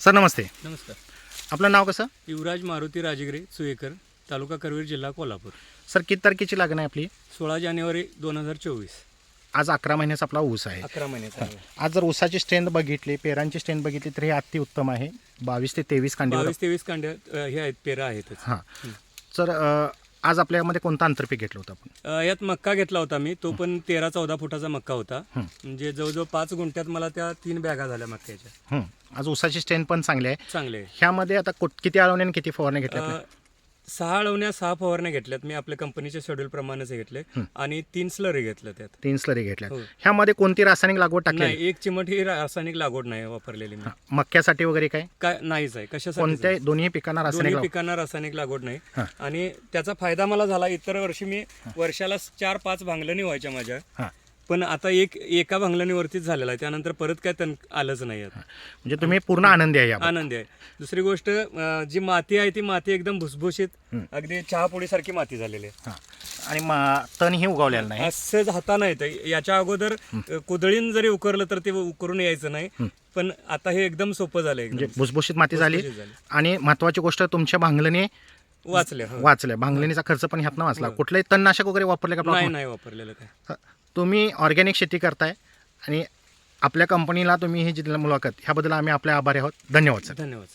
Sir नमस्ते. नमस्कार. आपलं नाव कसं? युवराज मारुती राजगिरे सुयेकर तालुका करवीर जिल्हा कोल्हापूर. सर किती तारखेची लागण आहे आपली? सोळा जानेवारी दोन हजार चोवीस. आज अकरा महिन्याचा आपला ऊस आहे. अकरा महिन्याचा. आज जर ऊसाची स्ट्रेंथ बघितली पेरांची स्ट्रेंथ बघितली तर हे अति उत्तम आहे. बावीस ते तेवीस कांडीवर बावीस तेवीस कांड्या अ, हे आहेत पेरा आहेतच. हां. तर अ, आज आपल्यामध्ये कोणतं आंतरपीक घेतलं होतं आपण अ, यात मक्का घेतला होता मी तो पण तेरा चौदा फुटाचा मक्का होता. म्हणजे जवळजवळ पाच गुंठ्यात मला त्या तीन बॅगा झाल्या मक्याच्या हं. आज ऊसाची स्ट्रेंथ पण चांगली आहे चांगले आहे. ह्यामध्ये आता कुठ- किती आळवणे आणि किती फवारण्या घेतल्या अ? सहा अळवण्या सहा फवारण्या घेतल्यात. मी आपल्या कंपनीच्या शेड्यूल प्रमाणेच घेतले. आणि तीन स्लरी घेतल्या त्यात. तीन स्लरी घेतल्या हो. ह्यामध्ये कोणती रासायनिक लागवड टाकली? नाही एक चिमट ही रासायनिक लागवड नाही वापरलेली मी. मक्यासाठी वगैरे काय? काय नाहीच आहे. कशासाठी कोणत्या दोन्ही पिकांना रासायनिक पिकांना रासायनिक लागवड नाही. आणि त्याचा फायदा मला झाला इतर वर्षी मी वर्षाला चार पाच भांगलणी व्हायच्या माझ्या. पण आता एक एका भांगलणीवरतीच झालेला आहे. त्यानंतर परत काय तन आलंच नाही आता. म्हणजे तुम्ही पूर्ण आनंदी आहे याबाबत. आनंदी आहे. दुसरी गोष्ट अं, जी माती आहे ती माती एकदम भुसभुशीत अगदी चहापोळीसारखी माती झालेली आहे. हां. आणि म- तणही उगवलेलं नाही. असंच हातानं येतं. याच्या अगोदर अं, कुदळीन जरी उकरलं तर ते उकरून यायचं नाही. पण आता हे एकदम सोपं झालं एकदम. म्हणजे भुसभुशीत माती झाली. भुसभुशीत झाली. आणि महत्वाची गोष्ट तुमच्या भांगलीने वाचले हो. वाचल्या. भांगलिनीचा खर्च पण ह्यातनं वाचला. कुठलंही तणनाशक वगैरे वापरले का नाही नाही वापरलेलं काय? तुम्ही ऑर्गॅनिक शेती करताय आणि आपल्या कंपनीला तुम्ही ही जिथल्या मुलाखत ह्याबद्दल आम्ही आपले आभारी आहोत. धन्यवाद सर. धन्यवाद